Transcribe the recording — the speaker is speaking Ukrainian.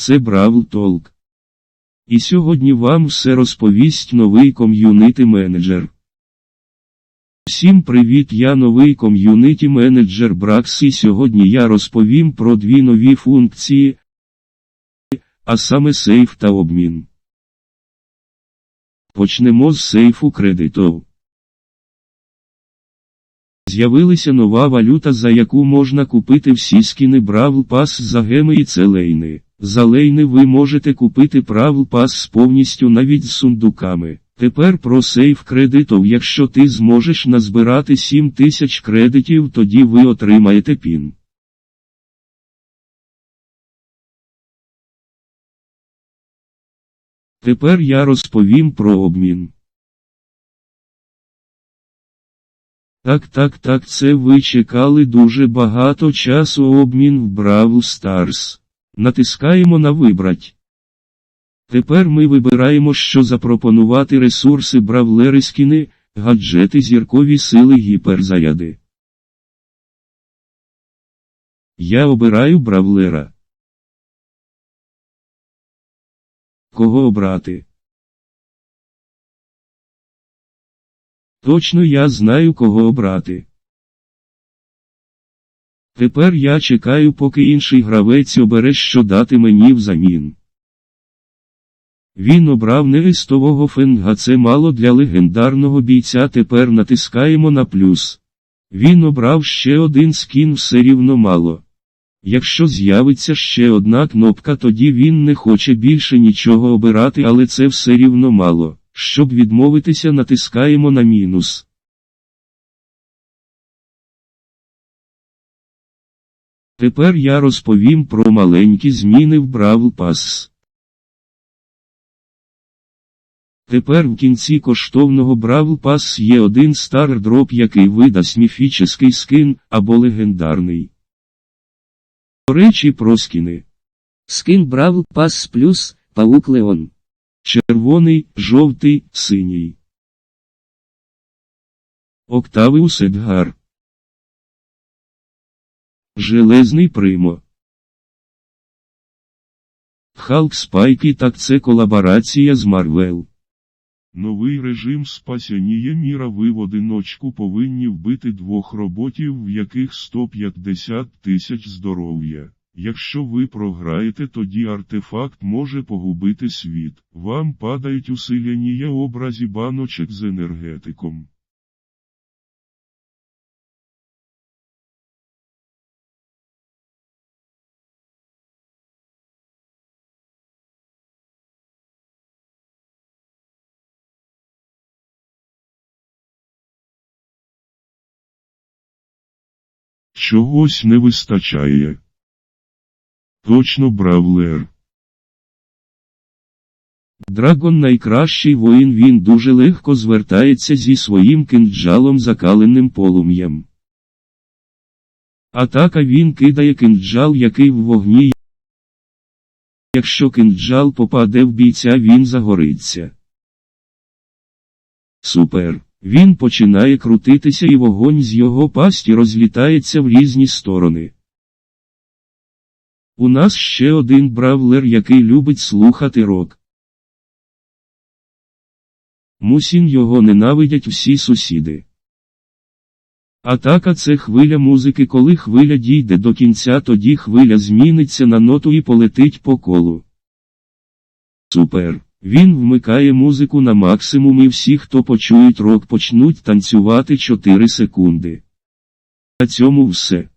Це Бравл Толк. І сьогодні вам все розповість новий ком'юніті менеджер. Всім привіт, я новий ком'юніті менеджер Бракс і сьогодні я розповім про дві нові функції, а саме сейф та обмін. Почнемо з сейфу кредитів. З'явилася нова валюта, за яку можна купити всі скіни Бравл Пас за геми і це лейни. За лейни ви можете купити Бравл Пас повністю навіть з сундуками. Тепер про сейф кредитів. Якщо ти зможеш назбирати 7000 кредитів, тоді ви отримаєте пін. Тепер я розповім про обмін. Так, так, так, це ви чекали дуже багато часу обмін в Бравл Старс. Натискаємо на Вибрать. Тепер ми вибираємо, що запропонувати ресурси бравлери скіни, гаджети зіркові сили гіперзаряди. Я обираю бравлера. Кого обрати? Точно я знаю, кого обрати. Тепер я чекаю, поки інший гравець обере, що дати мені взамін. Він обрав невистового фенга, це мало для легендарного бійця. Тепер натискаємо на плюс. Він обрав ще один скін, все рівно мало. Якщо з'явиться ще одна кнопка, тоді він не хоче більше нічого обирати, але це все рівно мало. Щоб відмовитися, натискаємо на мінус. Тепер я розповім про маленькі зміни в Бравл Pass. Тепер в кінці коштовного Бравл Pass є один стар дроп, який видасть міфічний скин або легендарний. До речі, про скіни. Скин Бравл Пас плюс, Паук Леон. Червоний, жовтий, синій. Октавіус Едгар. Железний Примо. Халк Спайки так це колаборація з Марвел. Новий режим спасянія міра в одиночку повинні вбити двох роботів, в яких 150 тисяч здоров'я. Якщо ви програєте, тоді артефакт може погубити світ. Вам падають усиляння образі баночок з енергетиком. Чогось не вистачає. Точно бравлер. Драгон найкращий воїн він дуже легко звертається зі своїм кинджалом закаленим полум'ям. Атака він кидає кинджал, який в вогні. Якщо кинджал попаде в бійця, він загориться. Супер. Він починає крутитися і вогонь з його пасті розлітається в різні сторони. У нас ще один бравлер, який любить слухати рок. Мусін його ненавидять всі сусіди. Атака це хвиля музики, коли хвиля дійде до кінця, тоді хвиля зміниться на ноту і полетить по колу. Супер. Він вмикає музику на максимум і всі, хто почують рок, почнуть танцювати 4 секунди. На цьому все.